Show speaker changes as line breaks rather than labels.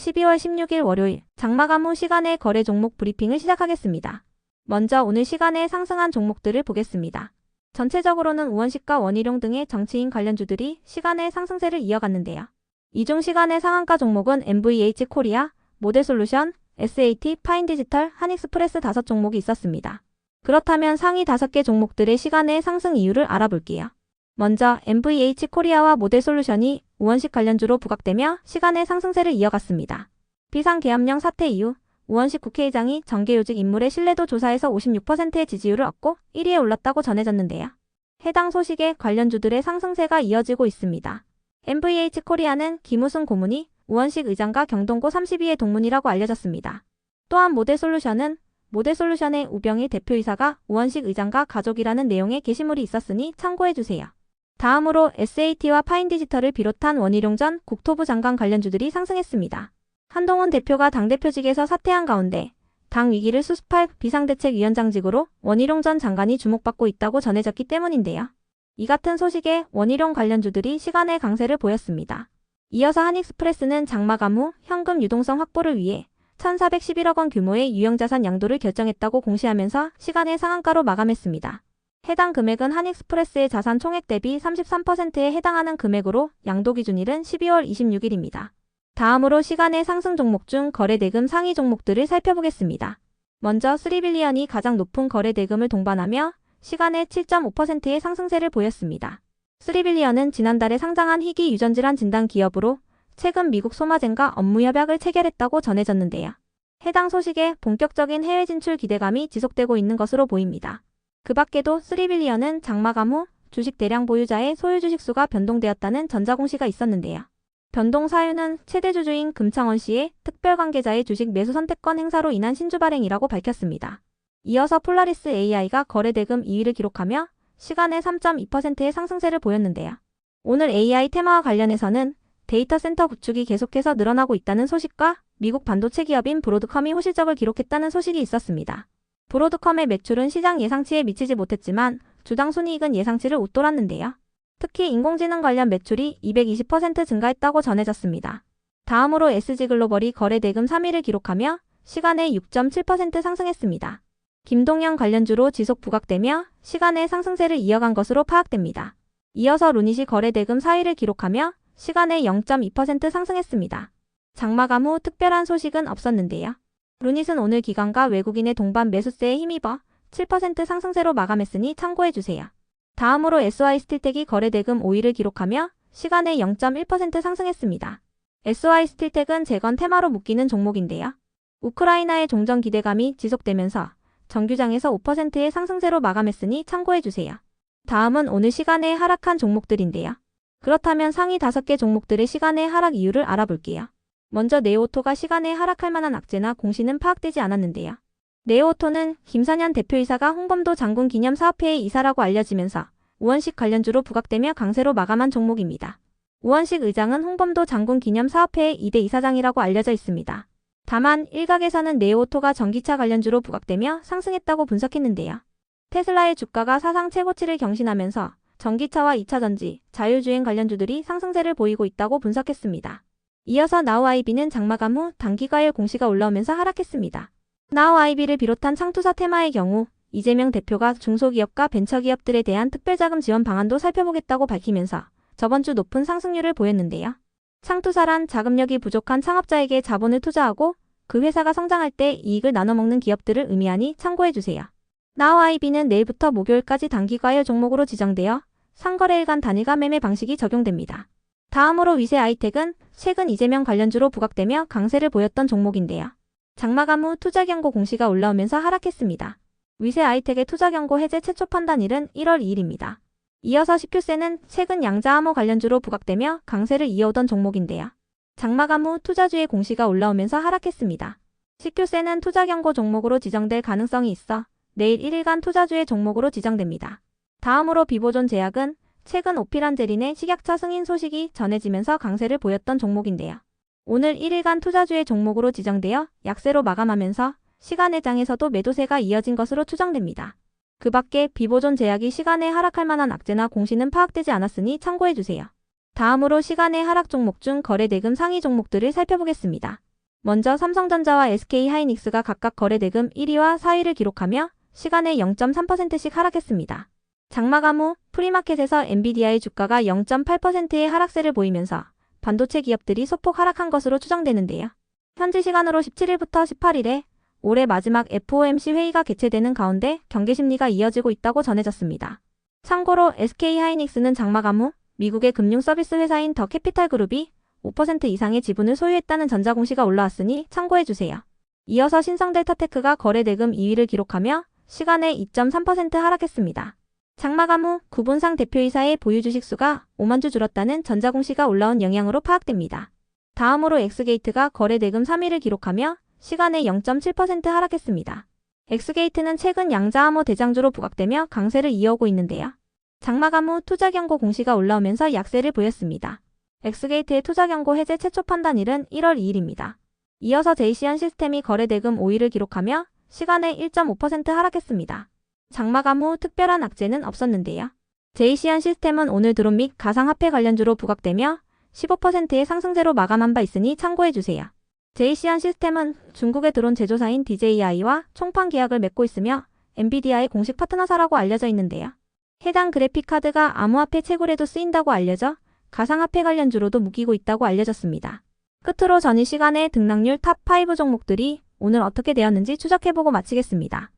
12월 16일 월요일 장마감 후 시간의 거래 종목 브리핑을 시작하겠습니다. 먼저 오늘 시간에 상승한 종목들을 보겠습니다. 전체적으로는 우원식과 원희룡 등의 정치인 관련주들이 시간의 상승세를 이어갔는데요. 이중 시간의 상한가 종목은 MVH 코리아, 모델솔루션, SAT, 파인디지털, 한익스프레스 다섯 종목이 있었습니다. 그렇다면 상위 다섯 개 종목들의 시간의 상승 이유를 알아볼게요. 먼저 MVH 코리아와 모델솔루션이 우원식 관련주로 부각되며 시간의 상승세를 이어갔습니다. 비상계엄령 사태 이후 우원식 국회의장이 정계요직 인물의 신뢰도 조사에서 56%의 지지율을 얻고 1위에 올랐다고 전해졌는데요. 해당 소식에 관련주들의 상승세가 이어지고 있습니다. MVH 코리아는 김우승 고문이 우원식 의장과 경동고 32의 동문이라고 알려졌습니다. 또한 모델솔루션은 모델솔루션의 우병희 대표이사가 우원식 의장과 가족이라는 내용의 게시물이 있었으니 참고해주세요. 다음으로 SAT와 파인디지털을 비롯한 원희룡 전 국토부 장관 관련주들이 상승했습니다. 한동훈 대표가 당대표직에서 사퇴한 가운데 당 위기를 수습할 비상대책위원장직으로 원희룡 전 장관이 주목받고 있다고 전해졌기 때문인데요. 이 같은 소식에 원희룡 관련주들이 시간의 강세를 보였습니다. 이어서 한익스프레스는 장마감 후 현금 유동성 확보를 위해 1,411억 원 규모의 유형자산 양도를 결정했다고 공시하면서 시간의 상한가로 마감했습니다. 해당 금액은 한익스프레스의 자산 총액 대비 33%에 해당하는 금액으로 양도 기준일은 12월 26일입니다. 다음으로 시간의 상승 종목 중 거래 대금 상위 종목들을 살펴보겠습니다. 먼저 3빌리언이 가장 높은 거래 대금을 동반하며 시간의 7.5%의 상승세를 보였습니다. 3빌리언은 지난달에 상장한 희귀 유전질환 진단 기업으로 최근 미국 소마젠과 업무 협약을 체결했다고 전해졌는데요. 해당 소식에 본격적인 해외 진출 기대감이 지속되고 있는 것으로 보입니다. 그 밖에도 3빌리언은 장마감 후 주식 대량 보유자의 소유 주식 수가 변동되었다는 전자공시가 있었는데요. 변동 사유는 최대 주주인 금창원 씨의 특별 관계자의 주식 매수 선택권 행사로 인한 신주 발행이라고 밝혔습니다. 이어서 폴라리스 AI가 거래 대금 2위를 기록하며 시간의 3.2%의 상승세를 보였는데요. 오늘 AI 테마와 관련해서는 데이터 센터 구축이 계속해서 늘어나고 있다는 소식과 미국 반도체 기업인 브로드컴이 호실적을 기록했다는 소식이 있었습니다. 브로드컴의 매출은 시장 예상치에 미치지 못했지만 주당 순이익은 예상치를 웃돌았는데요. 특히 인공지능 관련 매출이 220% 증가했다고 전해졌습니다. 다음으로 SG글로벌이 거래 대금 3위를 기록하며 시간의 6.7% 상승했습니다. 김동영 관련주로 지속 부각되며 시간의 상승세를 이어간 것으로 파악됩니다. 이어서 루닛이 거래 대금 4위를 기록하며 시간의 0.2% 상승했습니다. 장마감 후 특별한 소식은 없었는데요. 루닛은 오늘 기관과 외국인의 동반 매수세에 힘입어 7% 상승세로 마감했으니 참고해주세요. 다음으로 SY 스틸텍이 거래 대금 5위를 기록하며 시간의 0.1% 상승했습니다. SY 스틸텍은 재건 테마로 묶이는 종목인데요. 우크라이나의 종전 기대감이 지속되면서 정규장에서 5%의 상승세로 마감했으니 참고해주세요. 다음은 오늘 시간에 하락한 종목들인데요. 그렇다면 상위 5개 종목들의 시간의 하락 이유를 알아볼게요. 먼저 네오토가 시간에 하락할 만한 악재나 공시는 파악되지 않았는데요. 네오토는 김선현 대표이사가 홍범도 장군 기념 사업회의 이사라고 알려지면서 우원식 관련주로 부각되며 강세로 마감한 종목입니다. 우원식 의장은 홍범도 장군 기념 사업회의 2대 이사장이라고 알려져 있습니다. 다만 일각에서는 네오토가 전기차 관련주로 부각되며 상승했다고 분석했는데요. 테슬라의 주가가 사상 최고치를 경신하면서 전기차와 2차전지, 자율주행 관련주들이 상승세를 보이고 있다고 분석했습니다. 이어서 나우 아이비는 장마감 후 단기과열 공시가 올라오면서 하락했습니다. 나우 아이비를 비롯한 창투사 테마의 경우 이재명 대표가 중소기업과 벤처기업들에 대한 특별자금 지원 방안도 살펴보겠다고 밝히면서 저번 주 높은 상승률을 보였는데요. 창투사란 자금력이 부족한 창업자에게 자본을 투자하고 그 회사가 성장할 때 이익을 나눠먹는 기업들을 의미하니 참고해주세요. 나우 아이비는 내일부터 목요일까지 단기과열 종목으로 지정되어 상거래일간 단일가 매매 방식이 적용됩니다. 다음으로 위세 아이텍은 최근 이재명 관련주로 부각되며 강세를 보였던 종목인데요. 장마감 후 투자 경고 공시가 올라오면서 하락했습니다. 위세 아이텍의 투자 경고 해제 최초 판단일은 1월 2일입니다. 이어서 CQ세는 최근 양자암호 관련주로 부각되며 강세를 이어오던 종목인데요. 장마감 후 투자주의 공시가 올라오면서 하락했습니다. CQ세는 투자 경고 종목으로 지정될 가능성이 있어 내일 1일간 투자주의 종목으로 지정됩니다. 다음으로 비보존 제약은 최근 오피란제린의 식약처 승인 소식이 전해지면서 강세를 보였던 종목인데요. 오늘 1일간 투자주의 종목으로 지정되어 약세로 마감하면서 시간의 장에서도 매도세가 이어진 것으로 추정됩니다. 그 밖에 비보존 제약이 시간에 하락할 만한 악재나 공시는 파악되지 않았으니 참고해주세요. 다음으로 시간의 하락 종목 중 거래 대금 상위 종목들을 살펴보겠습니다. 먼저 삼성전자와 SK하이닉스가 각각 거래대금 1위와 4위를 기록하며 시간에 0.3%씩 하락했습니다. 장마감 후 프리마켓에서 엔비디아의 주가가 0.8%의 하락세를 보이면서 반도체 기업들이 소폭 하락한 것으로 추정되는데요. 현지 시간으로 17일부터 18일에 올해 마지막 FOMC 회의가 개최되는 가운데 경계 심리가 이어지고 있다고 전해졌습니다. 참고로 SK하이닉스는 장마감 후 미국의 금융 서비스 회사인 더 캐피탈 그룹이 5% 이상의 지분을 소유했다는 전자공시가 올라왔으니 참고해주세요. 이어서 신성 델타테크가 거래 대금 2위를 기록하며 시간에 2.3% 하락했습니다. 장마감 후 구본상 대표이사의 보유 주식 수가 5만 주 줄었다는 전자공시가 올라온 영향으로 파악됩니다. 다음으로 엑스게이트가 거래대금 3위를 기록하며 시간에 0.7% 하락했습니다. 엑스게이트는 최근 양자암호 대장주로 부각되며 강세를 이어오고 있는데요. 장마감 후 투자 경고 공시가 올라오면서 약세를 보였습니다. 엑스게이트의 투자 경고 해제 최초 판단일은 1월 2일입니다. 이어서 제이시안 시스템이 거래대금 5위를 기록하며 시간에 1.5% 하락했습니다. 장마감 후 특별한 악재는 없었는데요. 제이시안 시스템은 오늘 드론 및 가상화폐 관련주로 부각되며 15%의 상승세로 마감한 바 있으니 참고해주세요. 제이시안 시스템은 중국의 드론 제조사인 DJI와 총판 계약을 맺고 있으며 엔비디아의 공식 파트너사라고 알려져 있는데요. 해당 그래픽카드가 암호화폐 채굴에도 쓰인다고 알려져 가상화폐 관련주로도 묶이고 있다고 알려졌습니다. 끝으로 전일 시간에 등락률 탑5 종목들이 오늘 어떻게 되었는지 추적해보고 마치겠습니다.